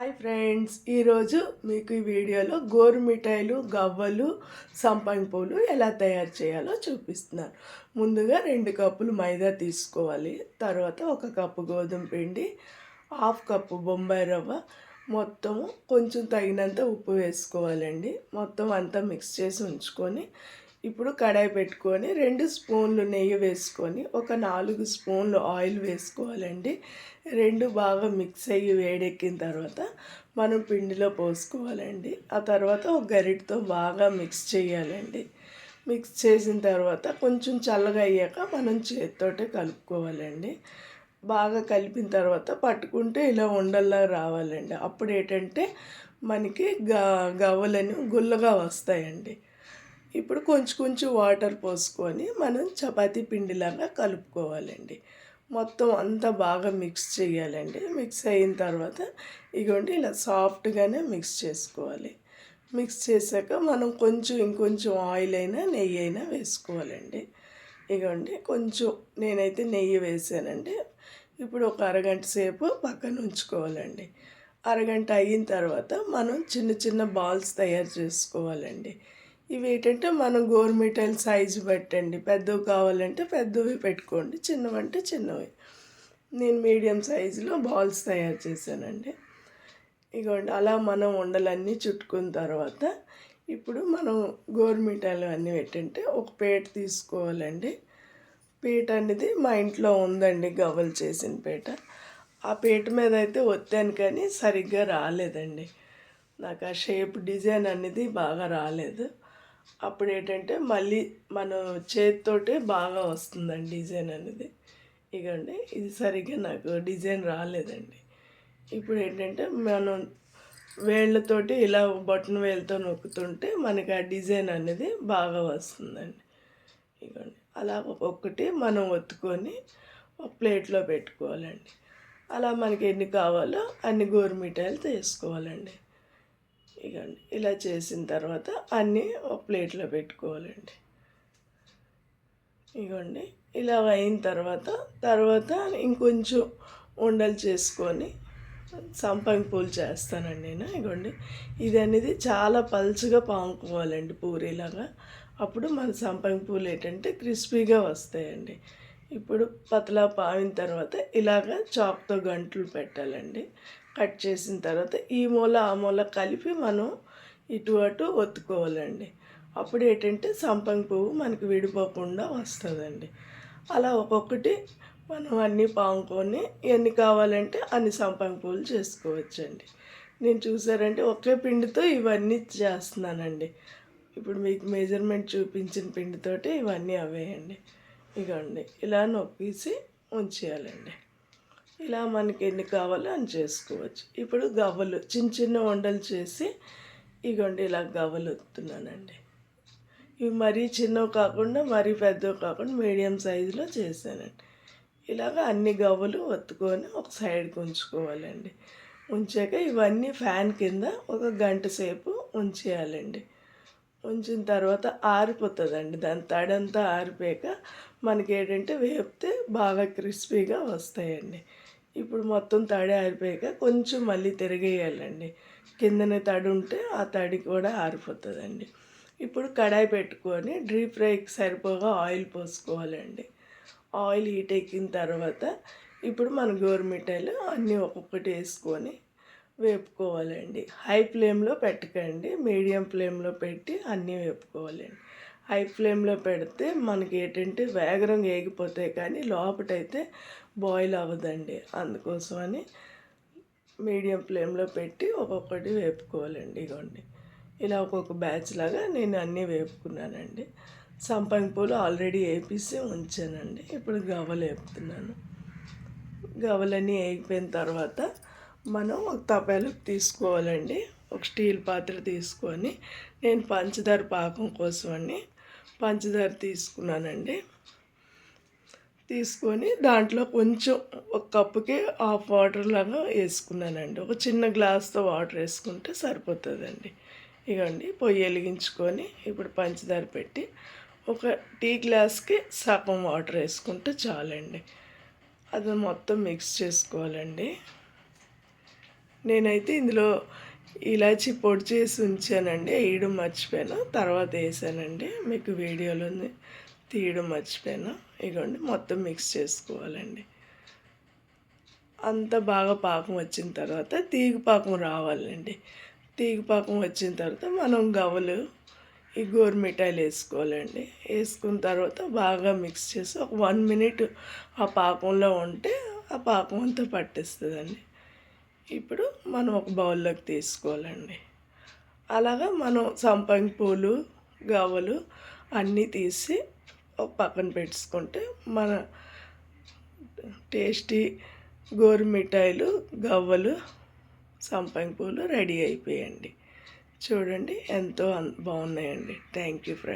Hi friends ఈరోజు మీకు ఈ వీడియోలో గోరు మిఠాయిలు గవ్వలు సంపంగి పూలు ఎలా తయారు చేయాలో చూపిస్తున్నాను ముందుగా రెండు కప్పులు మైదా తీసుకోవాలి. తర్వాత ఒక కప్పు గోధుమ పిండి హాఫ్ కప్పు బొంబాయి రవ్వ. మొత్తం కొంచెం తగినంత ఉప్పు వేసుకోవాలండి. మొత్తం అంతా మిక్స్ చేసి ఉంచుకొని ఇప్పుడు కడాయి పెట్టుకొని రెండు స్పూన్లు నెయ్యి వేసుకొని ఒక నాలుగు స్పూన్లు ఆయిల్ వేసుకోవాలండి. రెండు బాగా మిక్స్ అయ్యి వేడెక్కిన తర్వాత మనం పిండిలో పోసుకోవాలండి. ఆ తర్వాత ఒక గరిటతో బాగా మిక్స్ చేయాలండి. మిక్స్ చేసిన తర్వాత కొంచెం చల్లగా అయ్యాక మనం చేతితోటే కలుపుకోవాలండి. బాగా కలిపిన తర్వాత పట్టుకుంటే ఇలా ఉండల్లా రావాలండి. అప్పుడు ఏంటంటే మనకి గ గవ్వలని గుల్లగా వస్తాయండి. ఇప్పుడు కొంచెం కొంచెం వాటర్ పోసుకొని మనం చపాతీ పిండిలాగా కలుపుకోవాలండి. మొత్తం అంతా బాగా మిక్స్ చేయాలండి. మిక్స్ అయిన తర్వాత ఇగోండి ఇలా సాఫ్ట్గానే మిక్స్ చేసుకోవాలి. మిక్స్ చేశాక మనం కొంచెం ఇంకొంచెం ఆయిల్ అయినా నెయ్యి అయినా వేసుకోవాలండి. ఇగోండి కొంచెం నేనైతే నెయ్యి వేసానండి. ఇప్పుడు ఒక అరగంట సేపు పక్కన ఉంచుకోవాలండి. అరగంట అయిన తర్వాత మనం చిన్న చిన్న బాల్స్ తయారు చేసుకోవాలండి. ఇవి ఏంటంటే మనం గోరుమిఠాయిల సైజు పెట్టండి. పెద్దవి కావాలంటే పెద్దవి పెట్టుకోండి. చిన్నవంటే చిన్నవి. నేను మీడియం సైజులో బాల్స్ తయారు చేశానండి. ఇగోండి అలా మనం ఉండలన్నీ చుట్టుకున్న తర్వాత ఇప్పుడు మనం గోరుమిఠాయిలు అన్నీ పెట్టంటే ఒక పీట తీసుకోవాలండి. పీట అనేది మా ఇంట్లో ఉందండి గవ్వలు చేసిన పీట. ఆ పీట మీద అయితే వచ్చాను కానీ సరిగ్గా రాలేదండి. నాకు ఆ షేప్ డిజైన్ అనేది బాగా రాలేదు. అప్పుడు ఏంటంటే మళ్ళీ మన చేతితోటే బాగా వస్తుందండి డిజైన్ అనేది. ఇకండి ఇది సరిగ్గా నాకు డిజైన్ రాలేదండి. ఇప్పుడు ఏంటంటే మనం వేళ్ళతోటి ఇలా బటన్ వేలతో నొక్కుతుంటే మనకి ఆ డిజైన్ అనేది బాగా వస్తుందండి. ఇగోండి అలా ఒక్కొక్కటి మనం ఒత్తుకొని ఒక ప్లేట్లో పెట్టుకోవాలండి. అలా మనకి ఎన్ని కావాలో అన్ని గోరు మిఠాయిలు తీసుకోవాలండి. ఇగండి ఇలా చేసిన తర్వాత అన్నీ ఒక ప్లేట్లో పెట్టుకోవాలండి. ఇగోండి ఇలా అయిన తర్వాత తర్వాత ఇంకొంచెం ఉండలు చేసుకొని సంపంగి పూలు చేస్తానండి నేను. ఇగోండి ఇది అనేది చాలా పలుచగా పాముకోవాలండి పూరీలాగా. అప్పుడు మన సంపంగి పూలు ఏంటంటే క్రిస్పీగా వస్తాయండి. ఇప్పుడు పతలా పావిన తర్వాత ఇలాగ చాక్తో గంటలు పెట్టాలండి. కట్ చేసిన తర్వాత ఈ మూల ఆ మూల కలిపి మనం ఇటు అటు ఒత్తుకోవాలండి. అప్పుడు ఏంటంటే సంపంగి పువ్వు మనకి విడిపోకుండా వస్తుందండి. అలా ఒక్కొక్కటి మనం అన్నీ పాముకొని ఎన్ని కావాలంటే అన్ని సంపంగి పువ్వులు చేసుకోవచ్చండి. నేను చూసారంటే ఒకే పిండితో ఇవన్నీ చేస్తున్నానండి. ఇప్పుడు మీకు మెజర్మెంట్ చూపించిన పిండితోటి ఇవన్నీ అవేయండి. ఇగండి ఇలా నొక్కేసి ఉంచేయాలండి. ఇలా మనకి ఎన్ని కావాలో అని చేసుకోవచ్చు. ఇప్పుడు గవ్వలు చిన్న చిన్న వండలు చేసి ఇగోండి ఇలా గవ్వలు వత్తున్నానండి ఇవి మరీ చిన్నవి కాకుండా మరీ పెద్దవి కాకుండా మీడియం సైజులో చేశానండి. ఇలాగ అన్ని గవ్వలు ఒత్తుకొని ఒక సైడ్కి ఉంచుకోవాలండి. ఉంచాక ఇవన్నీ ఫ్యాన్ కింద ఒక గంట సేపు ఉంచేయాలండి. ఉంచిన తర్వాత ఆరిపోతుందండి. దాని తడంతా ఆరిపోయాక మనకి ఏంటంటే వేపితే బాగా క్రిస్పీగా వస్తాయండి. ఇప్పుడు మొత్తం తడి ఆరిపోయాక కొంచెం మళ్ళీ తిరిగేయాలండి. కిందనే తడి ఉంటే ఆ తడి కూడా ఆరిపోతుందండి. ఇప్పుడు కడాయి పెట్టుకొని డీప్ ఫ్రైకి సరిపోగా ఆయిల్ పోసుకోవాలండి. ఆయిల్ హీట్ ఎక్కిన తర్వాత ఇప్పుడు మన గోరుమిఠాయిలు అన్నీ ఒక్కొక్కటి వేసుకొని వేపుకోవాలండి. హై ఫ్లేమ్లో పెట్టకండి. మీడియం ఫ్లేమ్లో పెట్టి అన్నీ వేపుకోవాలండి. హై ఫ్లేమ్లో పెడితే మనకి ఏంటంటే వేగరం ఏగిపోతాయి కానీ లోపటైతే బాయిల్ అవ్వదండి. అందుకోసమని మీడియం ఫ్లేమ్లో పెట్టి ఒక్కొక్కటి వేపుకోవాలండి ఇగోండి. ఇలా ఒక్కొక్క బ్యాచ్ లాగా నేను అన్నీ వేపుకున్నానండి. సంపంగి పూలు ఆల్రెడీ వేపిస్తే ఉంచానండి. ఇప్పుడు గవ్వలు వేపుతున్నాను. గవ్వలన్నీ వేగిపోయిన తర్వాత మనం ఒక తపాలకు తీసుకోవాలండి. ఒక స్టీల్ పాత్ర తీసుకొని నేను పంచదార పాకం కోసమని పంచదార తీసుకున్నానండి. తీసుకొని దాంట్లో కొంచెం ఒక కప్పుకి హాఫ్ వాటర్ లాగా వేసుకున్నానండి. ఒక చిన్న గ్లాస్తో వాటర్ వేసుకుంటే సరిపోతుందండి. ఇగండి పొయ్యి వెలిగించుకొని ఇప్పుడు పంచదార పెట్టి ఒక టీ గ్లాస్కి సగం వాటర్ వేసుకుంటే చాలండి. అది మొత్తం మిక్స్ చేసుకోవాలండి. నేనైతే ఇందులో ఇలాచి పొడి చేసి ఉంచానండి వేయడం మర్చిపోయాను. తర్వాత వేసానండి మీకు వీడియోలో తీయడం మర్చిపోయాను. ఇగోండి మొత్తం మిక్స్ చేసుకోవాలండి. అంత బాగా పాకం వచ్చిన తర్వాత తీగ పాకం రావాలండి. తీగ పాకం వచ్చిన తర్వాత మనం గవ్వలు ఈ గోరు మిఠాయిలు వేసుకోవాలండి. వేసుకున్న తర్వాత బాగా మిక్స్ చేసి ఒక వన్ మినిట్ ఆ పాకంలో ఉంటే ఆ పాకం అంతా పట్టేస్తుందండి. ఇప్పుడు మనం ఒక బౌల్లోకి తీసుకోవాలండి. అలాగా మనం సంపంగి పూలు గవ్వలు అన్నీ తీసి ఒక పక్కన పెట్టుకుంటే మన టేస్టీ గోరు మిఠాయిలు గవ్వలు సంపంగి పూలు రెడీ అయిపోయాయండి. చూడండి ఎంతో అన్- బాగున్నాయండి. Thank you friend